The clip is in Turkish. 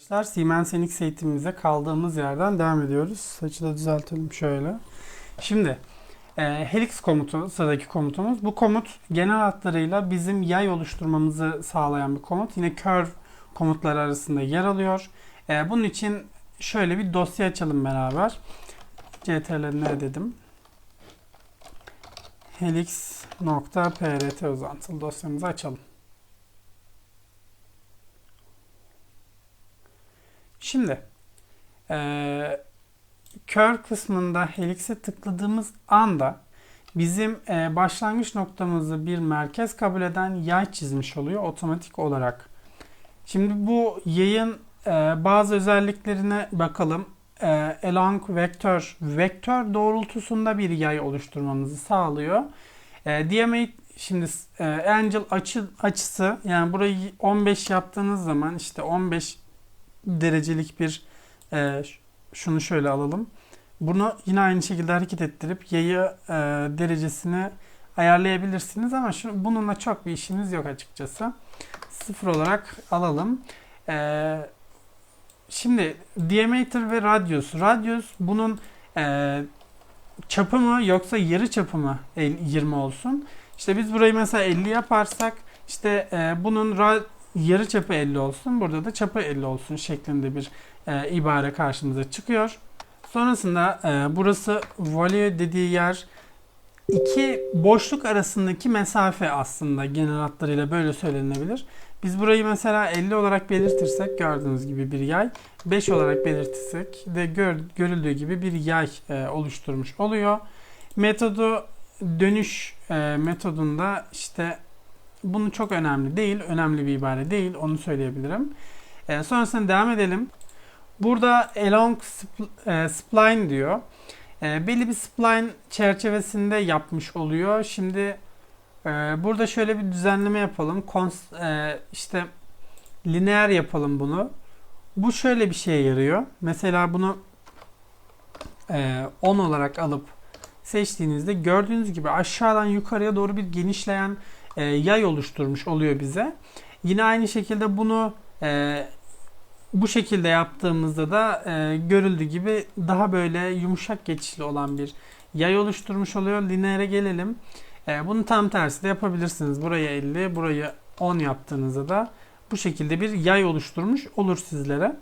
Arkadaşlar Siemens NX eğitimimize kaldığımız yerden devam ediyoruz. Saçı da düzeltelim şöyle. Şimdi e, helix komutu sıradaki komutumuz. Bu komut genel hatlarıyla bizim yay oluşturmamızı sağlayan bir komut. Yine curve komutları arasında yer alıyor. E, bunun için şöyle bir dosya açalım beraber. ctrl dedim. helix.prt uzantılı dosyamızı açalım. Şimdi eee kör kısmında helix'e tıkladığımız anda bizim eee, başlangıç noktamızı bir merkez kabul eden yay çizmiş oluyor otomatik olarak. Şimdi bu yayın eee, bazı özelliklerine bakalım. Eee, along vektör, vektör doğrultusunda bir yay oluşturmamızı sağlıyor. Eee DMA şimdi eee, Angel açı, açısı yani burayı 15 yaptığınız zaman işte 15 derecelik bir e, şunu şöyle alalım. Bunu yine aynı şekilde hareket ettirip yayı e, derecesini ayarlayabilirsiniz ama şu, bununla çok bir işimiz yok açıkçası. Sıfır olarak alalım. E, şimdi diameter ve radius. Radius bunun e, çapı mı yoksa yarı çapı mı el- 20 olsun? İşte biz burayı mesela 50 yaparsak işte e, bunun ra- yarı çapı 50 olsun. Burada da çapı 50 olsun şeklinde bir e, ibare karşımıza çıkıyor. Sonrasında e, burası voley dediği yer iki boşluk arasındaki mesafe aslında genel hatlarıyla böyle söylenebilir. Biz burayı mesela 50 olarak belirtirsek gördüğünüz gibi bir yay, 5 olarak belirtirsek de gör, görüldüğü gibi bir yay e, oluşturmuş oluyor. Metodu dönüş e, metodunda işte bunu çok önemli değil, önemli bir ibare değil, onu söyleyebilirim. E, sonrasında devam edelim. Burada along spl- e, spline diyor. E, belli bir spline çerçevesinde yapmış oluyor. Şimdi e, burada şöyle bir düzenleme yapalım. Kons- e, işte lineer yapalım bunu. Bu şöyle bir şeye yarıyor. Mesela bunu e, 10 olarak alıp seçtiğinizde gördüğünüz gibi aşağıdan yukarıya doğru bir genişleyen e, yay oluşturmuş oluyor bize. Yine aynı şekilde bunu e, bu şekilde yaptığımızda da e, görüldüğü gibi daha böyle yumuşak geçişli olan bir yay oluşturmuş oluyor. Lineere gelelim. E, bunu tam tersi de yapabilirsiniz. Burayı 50, burayı 10 yaptığınızda da bu şekilde bir yay oluşturmuş olur sizlere.